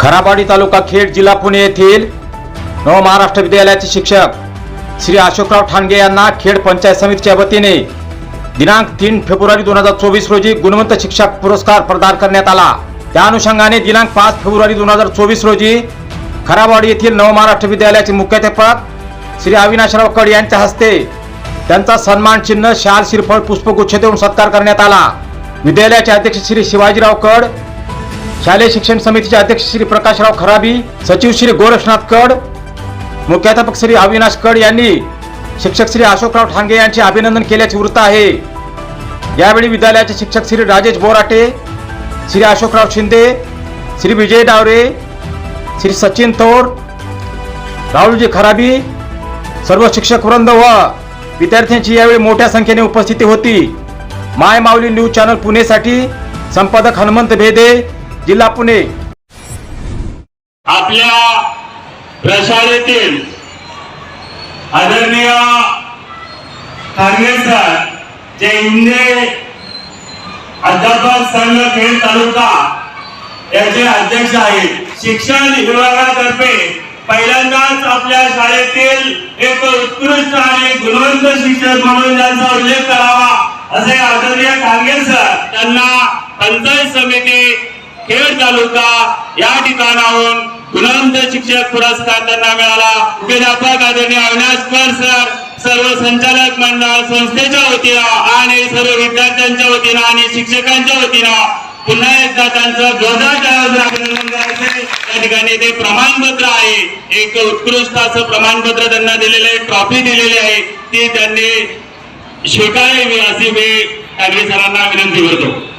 खराबाडी तालुका खेड जिल्हा पुणे येथील नव महाराष्ट्र विद्यालयाचे शिक्षक श्री अशोकराव ठाणगे यांना खेड पंचायत समितीच्या वतीने दिनांक तीन फेब्रुवारी दोन हजार चोवीस रोजी गुणवंत शिक्षक पुरस्कार प्रदान करण्यात आला. त्या अनुषंगाने दिनांक पाच फेब्रुवारी दोन हजार चोवीस रोजी खराबाडी येथील नव महाराष्ट्र विद्यालयाचे मुख्याध्यापक श्री अविनाशराव कड यांच्या हस्ते त्यांचा सन्मान चिन्ह शाल श्रीफळ पुष्पगुच्छ देऊन सत्कार करण्यात आला. विद्यालयाचे अध्यक्ष श्री शिवाजीराव कड शालेय शिक्षण समितीचे अध्यक्ष श्री प्रकाशराव खराबी सचिव श्री गोरक्षनाथ कड मुख्याध्यापक श्री अविनाश कड यांनी शिक्षक श्री अशोकराव ठांगे यांचे अभिनंदन केल्याचे वृत्त आहे. यावेळी विद्यालयाचे शिक्षक श्री राजेश बोराटे श्री अशोकराव शिंदे श्री विजय डावरे श्री सचिन थोर राहुलजी खराबी सर्व शिक्षक वृंद व विद्यार्थ्यांची यावेळी मोठ्या संख्येने उपस्थिती होती. माय माऊली न्यूज चॅनल पुणेसाठी संपादक हनुमंत भेदे जिल्हा पुणे. आपल्या प्रशालेतील आदरणीय सर जे इंदे अध्यापक संघ खेड तालुका याचे अध्यक्ष आहेत. शिक्षण विभागातर्फे पहिल्यांदाच आपल्या शाळेतील एक उत्कृष्ट आणि गुणवंत शिक्षक म्हणून त्यांचा उल्लेख करावा असे आदरणीय खारगे सर त्यांना पंचायत समिती खेड तालुका या ठिकाणाहून गुणवंत शिक्षक पुरस्कार त्यांना मिळाला. प्राध्यापक आदरणीय अविनाशकर सर सर्व संचालक मंडळ संस्थेच्या वतीनं आणि सर्व विद्यार्थ्यांच्या वतीनं आणि शिक्षकांच्या वतीनं पुन्हा एकदा त्यांचं जोरदार अभिनंदन त्या ठिकाणी ते प्रमाणपत्र आहे. एक उत्कृष्ट असं प्रमाणपत्र त्यांना दिलेले आहे ट्रॉफी दिलेली आहे. ती त्यांनी स्वीकारावी अशी मी ठाकरे सरांना विनंती करतो.